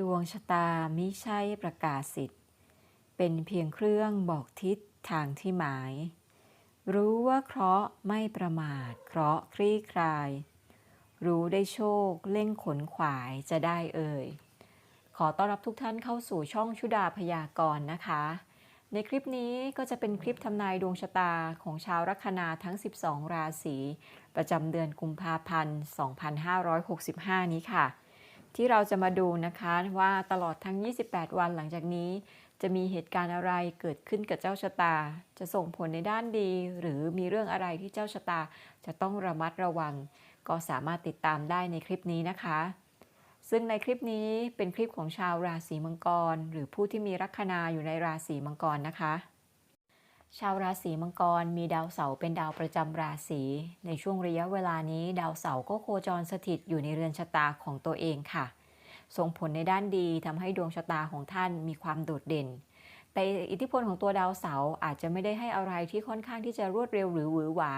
ดวงชะตามิใช่ประกาศสิทธิ์เป็นเพียงเครื่องบอกทิศทางที่หมาย รู้ว่าเคราะห์ไม่ประมาทเคราะห์คลี่คลาย รู้ได้โชคเล่งขนขวายจะได้เอ่ย ขอต้อนรับทุกท่านเข้าสู่ช่องชุดาพยากรณ์นะคะ ในคลิปนี้ก็จะเป็นคลิปทำนายดวงชะตาของชาวลัคนาทั้ง 12 ราศีประจำเดือนกุมภาพันธ์ 2565 นี้ค่ะ ที่เราจะมาดูนะคะว่าตลอดทั้ง 28 วันหลังจากนี้ จะมีเหตุการณ์อะไรเกิดขึ้นกับเจ้าชะตา จะส่งผลในด้านดี หรือมีเรื่องอะไรที่เจ้าชะตาจะต้องระมัดระวัง ก็สามารถติดตามได้ในคลิปนี้นะคะ ซึ่งในคลิปนี้เป็นคลิปของชาวราศีมังกร หรือผู้ที่มีลัคนาอยู่ในราศีมังกรนะคะ ชาวราศีมังกรมีดาวเสาร์เป็นดาวประจำราศี ในช่วงระยะเวลานี้ ดาวเสาร์ก็โคจรสถิตอยู่ในเรือนชะตาของตัวเองค่ะ ส่งผลในด้านดีทำให้ดวงชะตาของท่านมีความโดดเด่น แต่อิทธิพลของตัวดาวเสาร์อาจจะไม่ได้ให้อะไรที่ค่อนข้างที่จะรวดเร็วหรือหวือหวา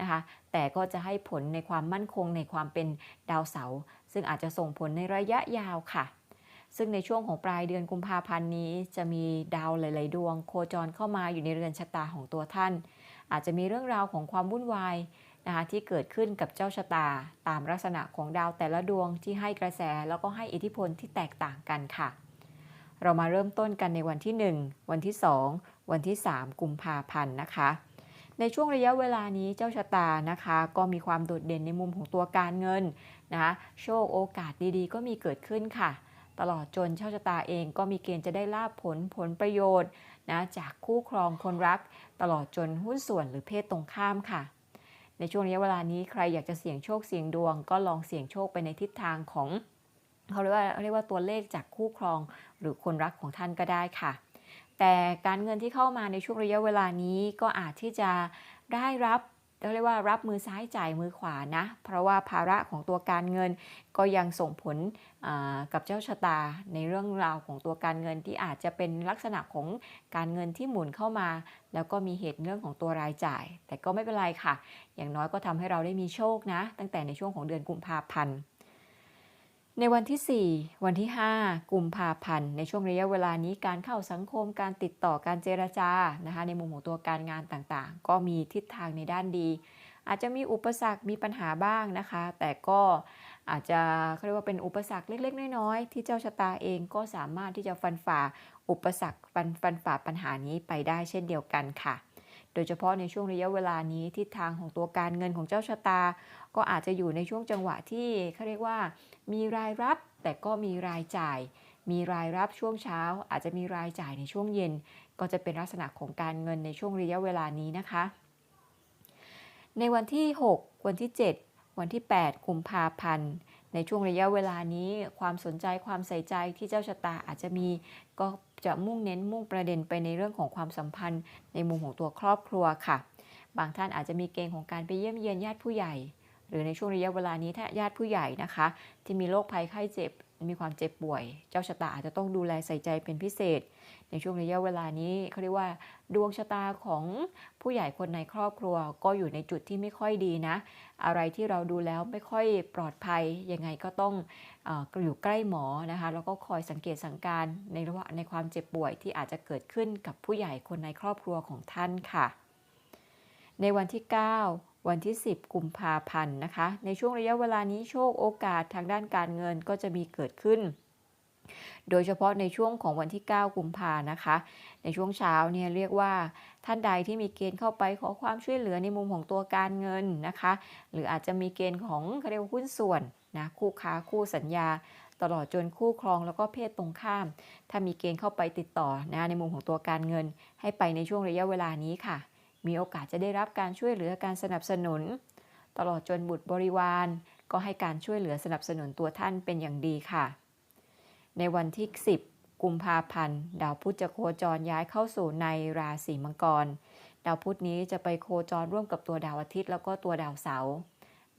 นะคะ แต่ก็จะให้ผลในความมั่นคงในความเป็นดาวเสาร์ซึ่งอาจจะส่งผลในระยะยาวค่ะ ซึ่งในช่วงของปลายเดือนกุมภาพันธ์นี้ จะมีดาวหลาย ๆ ดวง โคจรเข้ามาอยู่ในเรือนชะตาของตัวท่าน อาจจะมีเรื่องราวของความวุ่นวายนะคะที่เกิดขึ้นกับเจ้าชะตา ตามลักษณะของดาวแต่ละดวงที่ให้กระแสแล้วก็ให้อิทธิพลที่แตกต่างกันค่ะ เรามาเริ่มต้นกันในวันที่ 1 วันที่ 2 วันที่ 3 กุมภาพันธ์นะคะในช่วงระยะเวลานี้เจ้าชะตานะคะ ก็มีความโดดเด่นในมุมของตัวการเงินนะคะโชคโอกาสดีๆ ก็มีเกิดขึ้นค่ะ ตลอดจนเจ้าชะตาเองก็มีเกณฑ์จะได้ลาบผลผลประโยชน์นะจากคู่ครองคนรัก ตลอดจนหุ้นส่วนหรือเพศตรงข้ามค่ะ ในช่วงระยะเวลานี้ใครอยากจะเสี่ยงโชคเสี่ยงดวง ก็ลองเสี่ยงโชคไปในทิศทางของเขาเรียกว่าเรียกว่าตัวเลขจากคู่ครองหรือคนรักของท่านก็ได้ค่ะ แต่การเงินที่เข้ามาในช่วงระยะเวลานี้ก็อาจที่จะได้รับ เรียกว่ารับมือซ้ายจ่ายมือขวานะ เพราะว่าภาระของตัวการเงินก็ยังส่งผลกับเจ้าชะตาในเรื่องราวของตัวการเงินที่อาจจะเป็นลักษณะของการเงินที่หมุนเข้ามา แล้วก็มีเหตุเรื่องของตัวรายจ่าย แต่ก็ไม่เป็นไรค่ะ อย่างน้อยก็ทำให้เราได้มีโชคนะ ตั้งแต่ในช่วงของเดือนกุมภาพันธ์ ในวันที่ 4 วันที่ 5 กุมภาพันธ์ ในช่วงระยะเวลานี้การเข้าสังคมการติดต่อการเจรจานะคะในมุมของตัวการงานต่างๆ ก็มีทิศทางในด้านดี อาจจะมีอุปสรรคมีปัญหาบ้างนะคะ แต่ก็อาจจะเขาเรียกว่าเป็นอุปสรรคเล็ก ๆ น้อยๆที่เจ้าชะตาเองก็สามารถที่จะฟันฝ่าอุปสรรคฟันฟันฝ่าปัญหานี้ไปได้เช่นเดียวกันค่ะ ดยเฉพาะในช่วงระยะเวลานี้ทิศทางของตัวการเงินของเจ้าชะตา ก็อาจจะอยู่ในช่วงจังหวะที่เขาเรียกว่า มีรายรับแต่ก็มีรายจ่าย มีรายรับช่วงเช้า อาจจะมีรายจ่ายในช่วงเย็น ก็จะเป็นลักษณะของการเงินในช่วงระยะเวลานี้นะคะ ในวันที่ 6 วันที่ 7 วันที่ 8 กุมภาพันธ์ในช่วงระยะเวลานี้ ความสนใจความใส่ใจที่เจ้าชะตาอาจจะมีก็ จะมุ่งเน้นมุ่งประเด็นไปในเรื่องของความสัมพันธ์ ในมุมของตัวครอบครัวค่ะ บางท่านอาจจะมีเกณฑ์ของการไปเยี่ยมเยียนญาติผู้ใหญ่ หรือในช่วงระยะเวลานี้ถ้าญาติผู้ใหญ่นะคะ ที่มีโรคภัยไข้เจ็บ มีความเจ็บป่วย เจ้าชะตาอาจจะต้องดูแลใส่ใจเป็นพิเศษ ในช่วงระยะเวลานี้เขาเรียกว่าดวงชะตาของผู้ใหญ่คนในครอบครัว ก็อยู่ในจุดที่ไม่ค่อยดีนะ อะไรที่เราดูแล้วไม่ค่อยปลอดภัยยังไงก็ต้องออยู่ใกล้หมอนะคะแล้วก็คอยสังเกตสังการในระหว่างในความเจ็บป่วยที่อาจจะเกิดขึ้นกับผู้ใหญ่คนในครอบครัวของท่านค่ะ ในวันที่ 9 วันที่ 10 กุมภาพันธ์นะคะ ในช่วงระยะเวลานี้โชคโอกาสทางด้านการเงินก็จะมีเกิดขึ้น โดยเฉพาะในช่วงของวันที่ 9 กุมภานะคะ ในช่วงเช้าเนี่ยเรียกว่าท่านใดที่มีเกณฑ์เข้าไปขอความช่วยเหลือในมุมของตัวการเงินนะคะ หรืออาจจะมีเกณฑ์ของเขาเรียกว่าหุ้นส่วนนะคู่ค้าคู่สัญญาตลอดจนคู่ครองแล้วก็เพศตรงข้าม ถ้ามีเกณฑ์เข้าไปติดต่อนะในมุมของตัวการเงิน ให้ไปในช่วงระยะเวลานี้ค่ะ มีโอกาสจะได้รับการช่วยเหลือการสนับสนุน ตลอดจนบุตรบริวาร ก็ให้การช่วยเหลือสนับสนุนตัวท่านเป็นอย่างดีค่ะ ในวันที่ 10 กุมภาพันธ์ ดาวพุธจะโคจรย้ายเข้าสู่ในราศีมังกร ดาวพุธนี้จะไปโคจรร่วมกับตัวดาวอาทิตย์ แล้วก็ตัวดาวเสาร์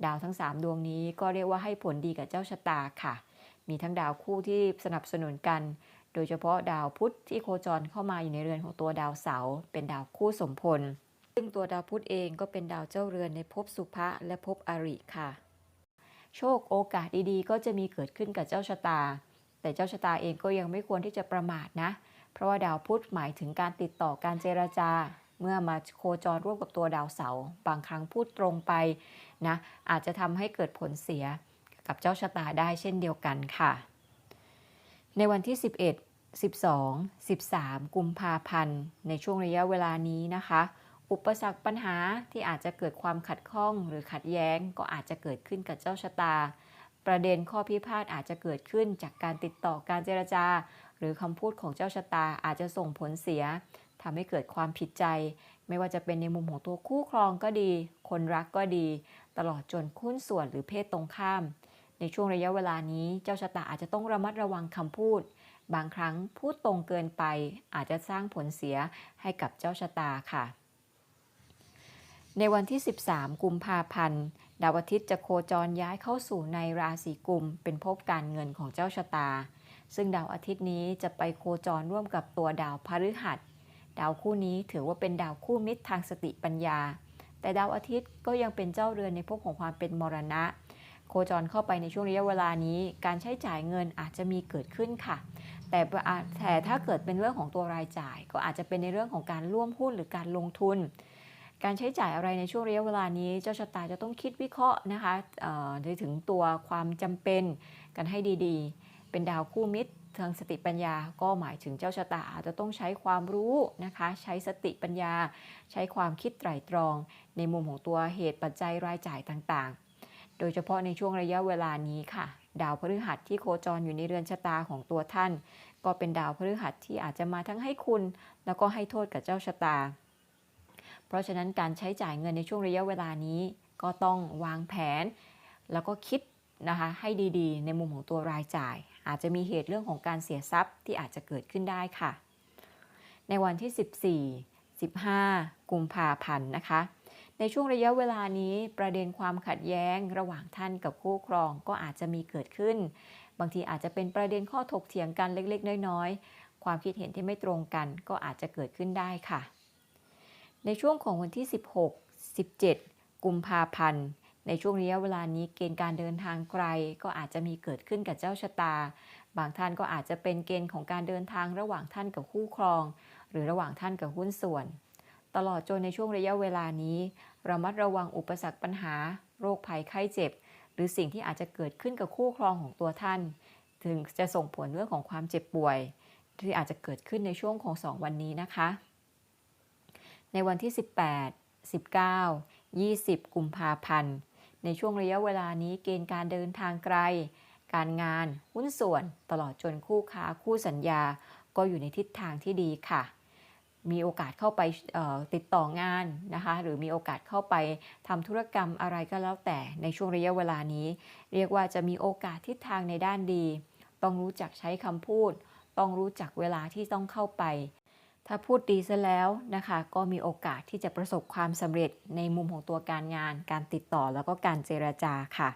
ดาวทั้ง 3 ดวงนี้ก็เรียกว่าให้ผลดีกับเจ้าชะตาค่ะ มีทั้งดาวคู่ที่สนับสนุนกัน โดยเฉพาะดาวพุธที่โคจรเข้ามาอยู่ในเรือนของตัวดาวเสาร์เป็นดาวคู่สมพล ซึ่งตัวดาวพุธเองก็เป็นดาวเจ้าเรือนในภพสุภะและภพอริค่ะ โชคโอกาสดีๆ ก็จะมีเกิดขึ้นกับเจ้าชะตา แต่เจ้าชะตาเองก็ยังไม่ควรที่จะประมาทนะ เพราะว่าดาวพุธหมายถึงการติดต่อการเจรจา เมื่อมาโคจรร่วมกับตัวดาวเสาร์บางครั้งพูดตรงไปนะอาจจะทำให้เกิดผลเสียกับเจ้าชะตาได้เช่นเดียวกันค่ะ ในวันที่ 11 12 13 กุมภาพันธ์ ในช่วงระยะเวลานี้นะคะ อุปสรรคปัญหาที่อาจจะเกิดความขัดข้องหรือขัดแย้ง ก็อาจจะเกิดขึ้นกับเจ้าชะตา ประเด็นข้อพิพาทอาจจะเกิดขึ้นจากการติดต่อการเจรจา หรือคำพูดของเจ้าชะตาอาจจะส่งผลเสียทำให้เกิดความผิดใจ ไม่ว่าจะเป็นในมุมของตัวคู่ครองก็ดี คนรักก็ดี ตลอดจนคุ้นส่วนหรือเพศตรงข้าม ในช่วงระยะเวลานี้เจ้าชะตาอาจจะต้องระมัดระวังคำพูด บางครั้งพูดตรงเกินไป อาจจะสร้างผลเสียให้กับเจ้าชะตาค่ะ ในวันที่ 13 กุมภาพันธ์ ดาวอาทิตย์จะโคจรย้ายเข้าสู่ในราศีกุม เป็นภพการเงินของเจ้าชะตา ซึ่งดาวอาทิตย์นี้จะไปโคจรร่วมกับตัวดาวพฤหัส ดาวคู่นี้ถือว่าเป็นดาวคู่มิตรทางสติปัญญา แต่ดาวอาทิตย์ก็ยังเป็นเจ้าเรือนในภพของความเป็นมรณะ โคจรเข้าไปในช่วงระยะเวลานี้ การใช้จ่ายเงินอาจจะมีเกิดขึ้นค่ะ แต่แต่ถ้าเกิดเป็นเรื่องของตัวรายจ่าย ก็อาจจะเป็นในเรื่องของการร่วมหุ้นหรือการลงทุน การใช้จ่ายอะไรในช่วงระยะเวลานี้ เจ้าชะตาจะต้องคิดวิเคราะห์นะคะโดยถึงตัวความจำเป็นกันให้ดีๆ เป็นดาวคู่มิตรทางสติปัญญาก็หมายถึงเจ้าชะตาอาจจะต้องใช้ความรู้นะคะ ใช้สติปัญญา ใช้ความคิดไตร่ตรอง ในมุมของตัวเหตุปัจจัยรายจ่ายต่างๆ โดยเฉพาะในช่วงระยะเวลานี้ค่ะ ดาวพฤหัสที่โคจรอยู่ในเรือนชะตาของตัวท่าน ก็เป็นดาวพฤหัสที่อาจจะมาทั้งให้คุณ แล้วก็ให้โทษกับเจ้าชะตา เพราะฉะนั้นการใช้จ่ายเงินในช่วงระยะเวลานี้ก็ต้องวางแผน แล้วก็คิดนะคะให้ดีๆ ในมุมของตัวรายจ่าย อาจจะมีเหตุเรื่องของการเสียทรัพย์ที่อาจจะเกิดขึ้นได้ค่ะ ในวันที่ 14 15 กุมภาพันธ์นะคะ ในช่วงระยะเวลานี้ประเด็นความขัดแย้งระหว่างท่านกับคู่ครองก็อาจจะมีเกิดขึ้น บางทีอาจจะเป็นประเด็นข้อถกเถียงกันเล็กๆ น้อยๆ ความคิดเห็นที่ไม่ตรงกันก็อาจจะเกิดขึ้นได้ค่ะ ในช่วงของวันที่ 16 17 กุมภาพันธ์ ในช่วงระยะเวลานี้เกณฑ์การเดินทางไกลก็อาจจะมีเกิดขึ้นกับเจ้าชะตา บางท่านก็อาจจะเป็นเกณฑ์ของการเดินทางระหว่างท่านกับคู่ครอง หรือระหว่างท่านกับหุ้นส่วน ตลอดจนในช่วงระยะเวลานี้ระมัดระวังอุปสรรคปัญหา โรคภัยไข้เจ็บ หรือสิ่งที่อาจจะเกิดขึ้นกับคู่ครองของตัวท่าน ถึงจะส่งผลเรื่องของความเจ็บป่วย ที่อาจจะเกิดขึ้นในช่วงของ 2 วันนี้นะคะ ในวันที่ 18 19 20 กุมภาพันธ์ ในช่วงระยะเวลานี้เกณฑ์การเดินทางไกล การงาน หุ้นส่วน ตลอดจนคู่ค้าคู่สัญญา ก็อยู่ในทิศทางที่ดีค่ะ มีโอกาสเข้าไปติดต่องานนะคะ หรือมีโอกาสเข้าไปทำธุรกรรมอะไรก็แล้วแต่ในช่วงระยะเวลานี้ เรียกว่าจะมีโอกาสทิศทางในด้านดี ต้องรู้จักใช้คำพูด ต้องรู้จักเวลาที่ต้องเข้าไป ถ้าพูดดีซะแล้วนะคะ ก็มีโอกาสที่จะประสบความสำเร็จในมุมของตัวการงาน การติดต่อแล้วก็การเจรจาค่ะ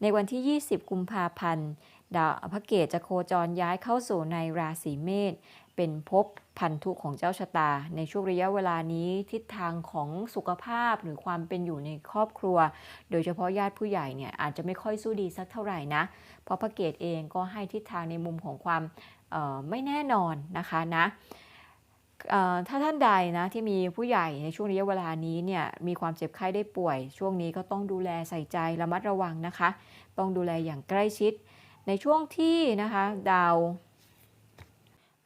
ในวันที่ 20 กุมภาพันธ์ ดาวพระเกตจะโคจรย้ายเข้าสู่ในราศีเมษเป็นภพพันธุของเจ้าชะตา ในช่วงระยะเวลานี้ทิศทางของสุขภาพหรือความเป็นอยู่ในครอบครัว โดยเฉพาะญาติผู้ใหญ่เนี่ยอาจจะไม่ค่อยสู้ดีสักเท่าไหร่นะ เพราะพระเกตเองก็ให้ทิศทางในมุมของความไม่แน่นอนนะคะนะ ถ้าท่านใดนะที่มีผู้ใหญ่ในช่วงระยะเวลานี้เนี่ยมีความเจ็บไข้ได้ป่วย ช่วงนี้ก็ต้องดูแลใส่ใจระมัดระวังนะคะ ต้องดูแลอย่างใกล้ชิด ในช่วงที่นะคะดาว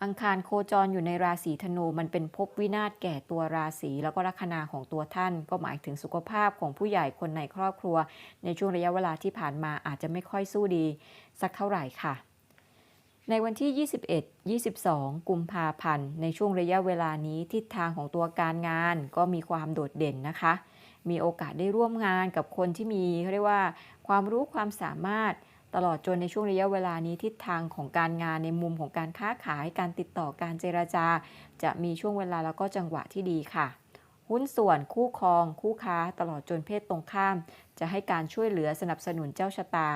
อังคารโคจรอยู่ในราศีธนูมันเป็นภพวินาศแก่ตัวราศีแล้วก็ลัคนาของตัวท่าน ก็หมายถึงสุขภาพของผู้ใหญ่คนในครอบครัว ในช่วงระยะเวลาที่ผ่านมาอาจจะไม่ค่อยสู้ดี สักเท่าไหร่ค่ะ ในวันที่ 21 22 กุมภาพันธ์ ในช่วงระยะเวลานี้ทิศทางของตัวการงานก็มีความโดดเด่นนะคะ มีโอกาสได้ร่วมงานกับคนที่มีเขาเรียกว่า ความรู้ความสามารถตลอดจนในช่วงระยะเวลานี้ทิศทางของการงานในมุมของการค้าขายการติดต่อการเจราจา จะมีช่วงเวลาแล้วก็จังหวะที่ดีค่ะ หุ้นส่วนคู่ครอง คู่ค้า ตลอดจนเพศตรงข้าม จะให้การช่วยเหลือสนับสนุนเจ้าชะตา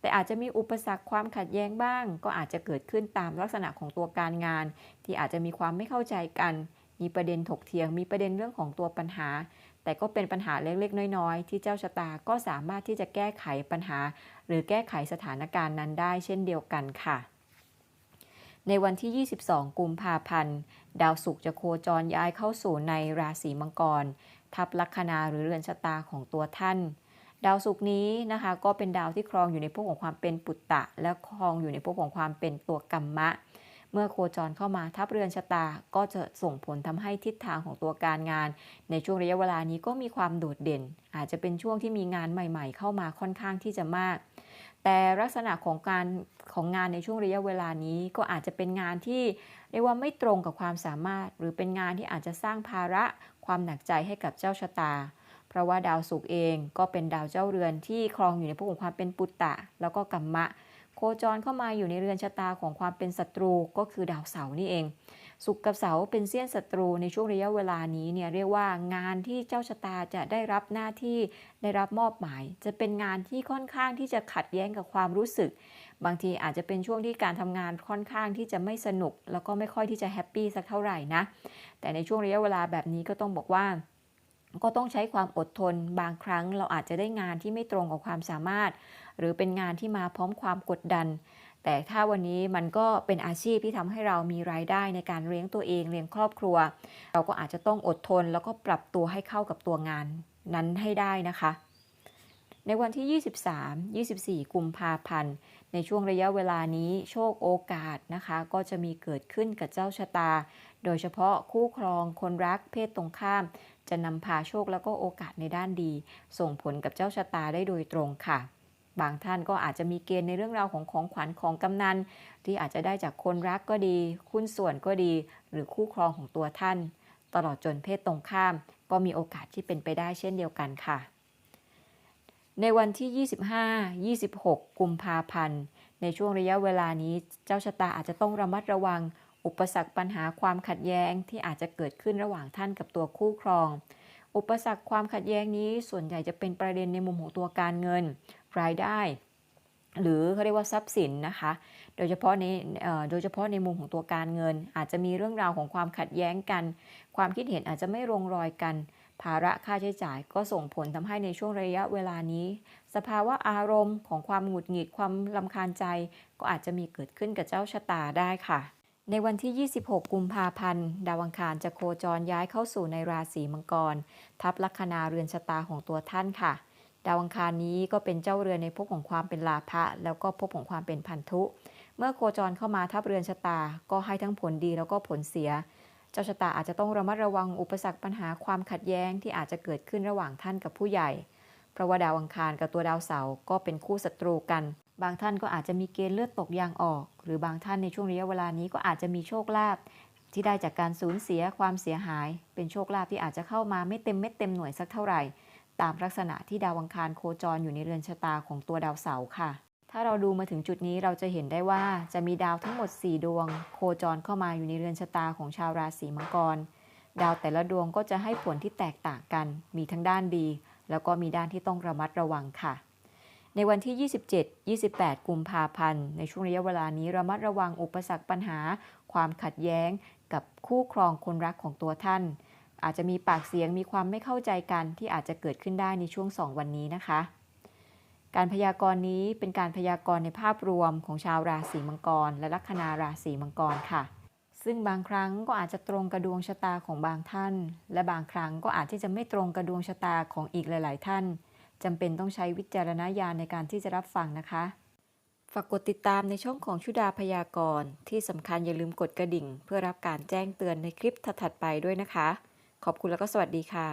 แต่อาจจะมีอุปสรรคความขัดแย้งบ้าง ก็อาจจะเกิดขึ้นตามลักษณะของตัวการงาน ที่อาจจะมีความไม่เข้าใจกัน มีประเด็นถกเถียง มีประเด็นเรื่องของตัวปัญหา แต่ก็เป็นปัญหาเล็กๆ น้อยๆ ที่เจ้าชะตาก็สามารถที่จะแก้ไขปัญหา หรือแก้ไขสถานการณ์นั้นได้ เช่นเดียวกันค่ะ ในวันที่ 22 กุมภาพันธ์ ดาวศุกร์จะโคจรย้ายเข้าสู่ในราศีมังกร ทับลัคนาหรือเรือนชะตาของตัวท่าน ดาวศุกร์นี้นะคะก็เป็นดาวที่ครองอยู่ในภพของความเป็นปุตตะ และครองอยู่ในภพของความเป็นตัวกัมมะ เมื่อโคจรเข้ามาทับเรือนชะตา ก็จะส่งผลทำให้ทิศทางของตัวการงาน ในช่วงระยะเวลานี้ก็มีความโดดเด่น อาจจะเป็นช่วงที่มีงานใหม่ ๆ เข้ามาค่อนข้างที่จะมาก แต่ลักษณะของการของงานในช่วงระยะเวลานี้ก็อาจจะเป็นงานที่เรียกว่าไม่ตรงกับความสามารถ หรือเป็นงานที่อาจจะสร้างภาระความหนักใจให้กับเจ้าชะตา เพราะว่าดาวศุกร์เองก็เป็นดาวเจ้าเรือนที่ครองอยู่ในภพของความเป็นปุตตะ แล้วก็กัมมะ โคจรเข้ามาอยู่ในเรือนชะตาของความเป็นศัตรูก็คือดาวเสาร์นี่เอง ศุกกับเสาเป็นเสี้ยนศัตรูในช่วงระยะเวลานี้เนี่ยเรียกว่างานที่เจ้าชะตาจะได้รับหน้าที่ได้รับมอบหมาย จะเป็นงานที่ค่อนข้างที่จะขัดแย้งกับความรู้สึก บางทีอาจจะเป็นช่วงที่การทำงานค่อนข้างที่จะไม่สนุก แล้วก็ไม่ค่อยที่จะแฮปปี้สักเท่าไหร่นะแต่ในช่วงระยะเวลาแบบนี้ก็ต้องบอกว่าก็ต้องใช้ความอดทน บางครั้งเราอาจจะได้งานที่ไม่ตรงกับความสามารถ หรือเป็นงานที่มาพร้อมความกดดัน แต่ถ้าวันนี้มันก็เป็นอาชีพที่ทำให้เรามีรายได้ในการเลี้ยงตัวเองเลี้ยงครอบครัว เราก็อาจจะต้องอดทน แล้วก็ปรับตัวให้เข้ากับตัวงานนั้นให้ได้นะคะ ในวันที่ 23 24 กุมภาพันธ์ในช่วงระยะเวลานี้โชคโอกาสนะคะ ก็จะมีเกิดขึ้นกับเจ้าชะตา โดยเฉพาะคู่ครองคนรักเพศตรงข้าม จะนำพาโชคแล้วก็โอกาสในด้านดี ส่งผลกับเจ้าชะตาได้โดยตรงค่ะ บางท่านก็อาจจะมีเกณฑ์ในเรื่องราวของของขวัญของกำนันที่อาจจะได้จากคนรักก็ดี คุณส่วนก็ดี หรือคู่ครองของตัวท่าน ตลอดจนเพศตรงข้าม ก็มีโอกาสที่เป็นไปได้เช่นเดียวกันค่ะ ในวันที่ 25 26 กุมภาพันธ์ ในช่วงระยะเวลานี้เจ้าชะตาอาจจะต้องระมัดระวัง อุปสรรคปัญหาความขัดแย้งที่อาจจะเกิดขึ้นระหว่างท่านกับตัวคู่ครองอุปสรรคความขัดแย้งนี้ส่วนใหญ่จะเป็นประเด็นในมุมของตัวการเงิน รายได้ หรือเขาเรียกว่าทรัพย์สินนะคะ โดยเฉพาะในโดยเฉพาะในมุมของตัวการเงิน อาจจะมีเรื่องราวของความขัดแย้งกัน ความคิดเห็นอาจจะไม่ลงรอยกัน ภาระค่าใช้จ่าย ก็ส่งผลทำให้ในช่วงระยะเวลานี้ สภาวะอารมณ์ของความหงุดหงิดความลำคาญใจ ก็อาจจะมีเกิดขึ้นกับเจ้าชะตาได้ค่ะในวันที่ 26 กุมภาพันธ์ ดาวังคารจะโคจรย้ายเข้าสู่ในราศีมังกร ทับลัคนาเรือนชะตาของตัวท่านค่ะ ดาวอังคารนี้ก็เป็นเจ้าเรือนในภพของความเป็นลาภะแล้วก็ภพของความเป็นพันธุ เมื่อโคจรเข้ามาทับเรือนชะตา ก็ให้ทั้งผลดีแล้วก็ผลเสีย เจ้าชะตาอาจจะต้องระมัดระวังอุปสรรคปัญหาความขัดแย้งที่อาจจะเกิดขึ้นระหว่างท่านกับผู้ใหญ่ เพราะว่าดาวอังคารกับตัวดาวเสาร์ก็เป็นคู่ศัตรูกัน บางท่านก็อาจจะมีเกณฑ์เลือดตกยางออก หรือบางท่านในช่วงระยะเวลานี้ก็อาจจะมีโชคลาภที่ได้จากการสูญเสียความเสียหาย เป็นโชคลาภที่อาจจะเข้ามาไม่เต็มเม็ดเต็มหน่วยสักเท่าไหร่ ตามลักษณะที่ดาวอังคารโคจรอยู่ในเรือนชะตาของตัวดาวเสาร์ค่ะ ถ้าเราดูมาถึงจุดนี้เราจะเห็นได้ว่าจะมีดาวทั้งหมด 4 ดวง โคจรเข้ามาอยู่ในเรือนชะตาของชาวราศีมังกร ดาวแต่ละดวงก็จะให้ผลที่แตกต่างกัน มีทั้งด้านดี แล้วก็มีด้านที่ต้องระมัดระวังค่ะ ในวันที่ 27 28 กุมภาพันธ์ ในช่วงระยะเวลานี้ระมัดระวังอุปสรรคปัญหา ความขัดแย้ง กับคู่ครองคนรักของตัวท่าน อาจจะมีปากเสียงมีความไม่เข้าใจกันที่อาจจะเกิดขึ้นได้ในช่วง 2 วันนี้นะคะ การพยากรณ์นี้เป็นการพยากรณ์ในภาพรวมของชาวราศีมังกร และลัคนาราศีมังกรค่ะ ซึ่งบางครั้งก็อาจจะตรงกับดวงชะตาของบางท่าน และบางครั้งก็อาจที่จะไม่ตรงกับดวงชะตาของอีกหลาย ๆ ท่านจำเป็นต้องใช้วิจารณญาณในการที่จะรับฟังนะคะฝากกดติดตามในช่องของชุดาพยากรณ์ที่สำคัญอย่าลืมกดกระดิ่ง เพื่อรับการแจ้งเตือนในคลิปถัดๆไปด้วยนะคะ ขอบคุณแล้วก็สวัสดีค่ะ